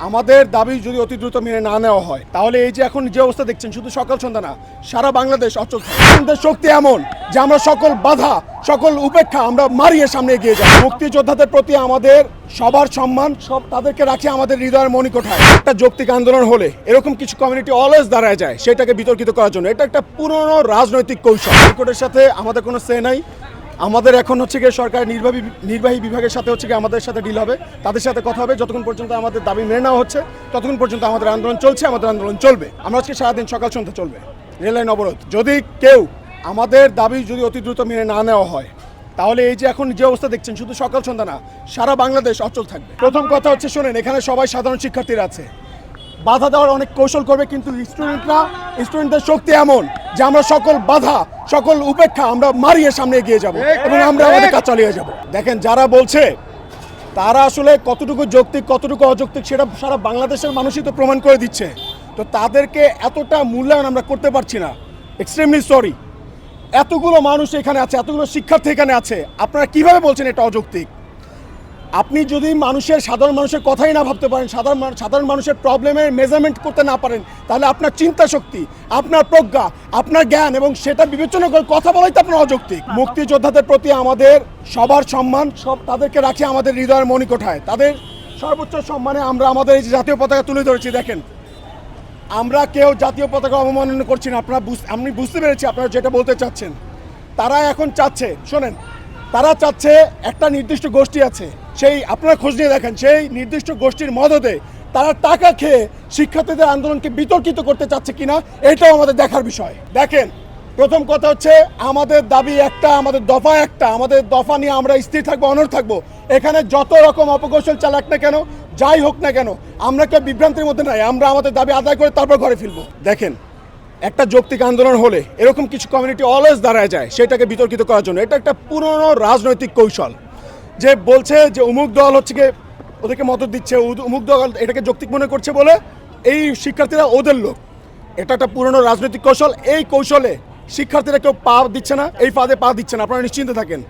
আমাদের দাবি যদি অতি দ্রুত মেনে না নেওয়া হয়, তাহলে এই যে এখন যে অবস্থা দেখছেন, শুধু সকাল সন্ধ্যা না, সারা বাংলাদেশ অচল। আমাদের শক্তি এমন যে আমরা সকল বাধা, সকল উপেক্ষা আমরা মারিয়ে সামনে এগিয়ে যাই। মুক্তিযোদ্ধাদের প্রতি আমাদের সবার সম্মান, সব তাদেরকে রাখি আমাদের হৃদয়ের মণিকোঠায়। একটা যৌক্তিক আন্দোলন হলে এরকম কিছু কমিউনিটি অলওয়েজ দাঁড়ায় যায়, সেটাকে বিতর্কিত করার জন্য। এটা একটা পুরনো রাজনৈতিক কৌশল। সাথে আমাদের কোনো সে নাই। আমাদের এখন হচ্ছে গিয়ে সরকার নির্বাহী নির্বাহী বিভাগের সাথে হচ্ছে গিয়ে আমাদের সাথে ডিল হবে। তাদের সাথে কথা হবে। যতক্ষণ পর্যন্ত আমাদের দাবি মেনে নেওয়া হচ্ছে, ততক্ষণ পর্যন্ত আমাদের আন্দোলন চলছে, আমাদের আন্দোলন চলবে। আমরা আজকে সারাদিন সকাল সন্ধ্যা চলবে। রেললাইন অবরোধ। যদি কেউ আমাদের দাবি যদি অতি দ্রুত মেনে না নেওয়া হয়, তাহলে এই যে এখন যে অবস্থা দেখছেন, শুধু সকাল সন্ধ্যা না, সারা বাংলাদেশ অচল থাকবে। প্রথম কথা হচ্ছে, শোনেন, এখানে সবাই সাধারণ শিক্ষার্থীরা আছে। বাধা দেওয়ার অনেক কৌশল করবে, কিন্তু স্টুডেন্টরা স্টুডেন্টদের শক্তি এমন যে আমরা সকল বাধা সকল উপেক্ষা আমরা মারিয়ে সামনে এগিয়ে যাব এবং আমরা আমাদের কাজ চালিয়ে যাব। দেখেন যারা বলছে তারা আসলে কতটুকু যৌক্তিক কতটুকু অযৌক্তিক সেটা সারা বাংলাদেশের মানুষই তো প্রমাণ করে দিচ্ছে। তো তাদেরকে এতটা মূল্যায়ন আমরা করতে পারছি না। এক্সট্রিমলি সরি এতগুলো মানুষ এখানে আছে এতগুলো শিক্ষার্থী এখানে আছে। আপনারা কীভাবে বলছেন এটা অযৌক্তিক? আপনি যদি মানুষের, সাধারণ মানুষের কথাই না ভাবতে পারেন, সাধারণ সাধারণ মানুষের প্রবলেমের মেজারমেন্ট করতে না পারেন, তাহলে আপনার চিন্তা শক্তি, আপনার প্রজ্ঞা, আপনার জ্ঞান এবং সেটা বিবেচনা করে কথা বলাই তো আপনার অযৌক্তিক। মুক্তিযোদ্ধাদের প্রতি আমাদের সবার সম্মান, সব তাদেরকে রাখি আমাদের হৃদয়ের মণিকোঠায়। তাদের সর্বোচ্চ সম্মানে আমরা আমাদের এই জাতীয় পতাকা তুলে ধরেছি, দেখেন। আমরা কেউ জাতীয় পতাকা অবমাননা করছি না, আপনারা আমি বুঝতে পেরেছি আপনারা যেটা বলতে চাচ্ছেন। তারা এখন চাচ্ছে, শোনেন, তারা চাচ্ছে একটা নির্দিষ্ট গোষ্ঠী আছে। সেই আপনারা খোঁজ নিয়ে দেখেন, সেই নির্দিষ্ট গোষ্ঠীর মদতে তারা টাকা খেয়ে শিক্ষার্থীদের আন্দোলনকে বিতর্কিত করতে চাচ্ছে কিনা, এটাও আমাদের দেখার বিষয়। দেখেন, প্রথম কথা হচ্ছে আমাদের দাবি একটা, আমাদের দফা একটা, আমাদের দফা নিয়ে আমরা স্থির থাকব অনর থাকব। এখানে যত রকম অপকৌশল চালাক না কেন, যাই হোক না কেন, আমরা কেউ বিভ্রান্তির মধ্যে নাই, আমরা আমাদের দাবি আদায় করে তারপর ঘরে ফিরবো। দেখেন, একটা যৌক্তিক আন্দোলন হলে এরকম কিছু কমিউনিটি অলওয়েজ দাঁড়ায় যায়, সেটাকে বিতর্কিত করার জন্য। এটা একটা পুরনো রাজনৈতিক কৌশল। যে বলছে যে অমুক দল হচ্ছে গিয়ে ওদেরকে মদত দিচ্ছে অমুক দল এটাকে যৌক্তিক মনে করছে বলে এই শিক্ষার্থীরা ওদের লোক। এটা একটা পুরনো রাজনৈতিক কৌশল, এই কৌশলে শিক্ষার্থীরা কেউ পা দিচ্ছে না, এই ফাঁদে পা দিচ্ছে না, আপনারা নিশ্চিন্তে থাকেন।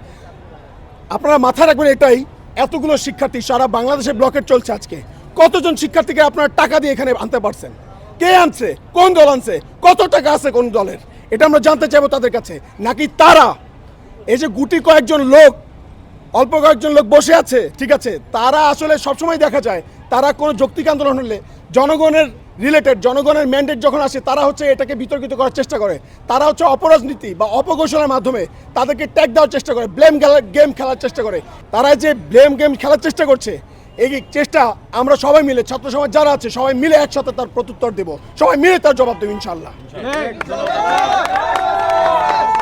আপনারা মাথায় রাখবেন এটাই, এতগুলো শিক্ষার্থী সারা বাংলাদেশে ব্লকেট চলছে আজকে। কতজন শিক্ষার্থীকে আপনারা টাকা দিয়ে এখানে আনতে পারছেন? কে আনছে? কোন দল আনছে? কত টাকা আছে কোন দলের? এটা আমরা জানতে চাইব তাদের কাছে। নাকি তারা? এই যে গুটি কয়েকজন লোক অল্প কয়েকজন লোক বসে আছে, ঠিক আছে? তারা আসলে সবসময় দেখা যায়, তারা কোনো যৌক্তিক আন্দোলন হলে জনগণের রিলেটেড জনগণের ম্যান্ডেট যখন আসে, তারা হচ্ছে এটাকে বিতর্কিত করার চেষ্টা করে। তারা হচ্ছে অপরাজনীতি বা অপঘোষণার মাধ্যমে তাদেরকে ট্যাগ দেওয়ার চেষ্টা করে ব্লেম গেম খেলার চেষ্টা করে। তারা যে ব্লেম গেম খেলার চেষ্টা করছে, এই চেষ্টা আমরা সবাই মিলে, ছাত্র সমাজ যারা আছে, সবাই মিলে একসাথে তার প্রত্যুত্তর দেব। সবাই মিলে তার জবাব দেবো ইনশাল্লাহ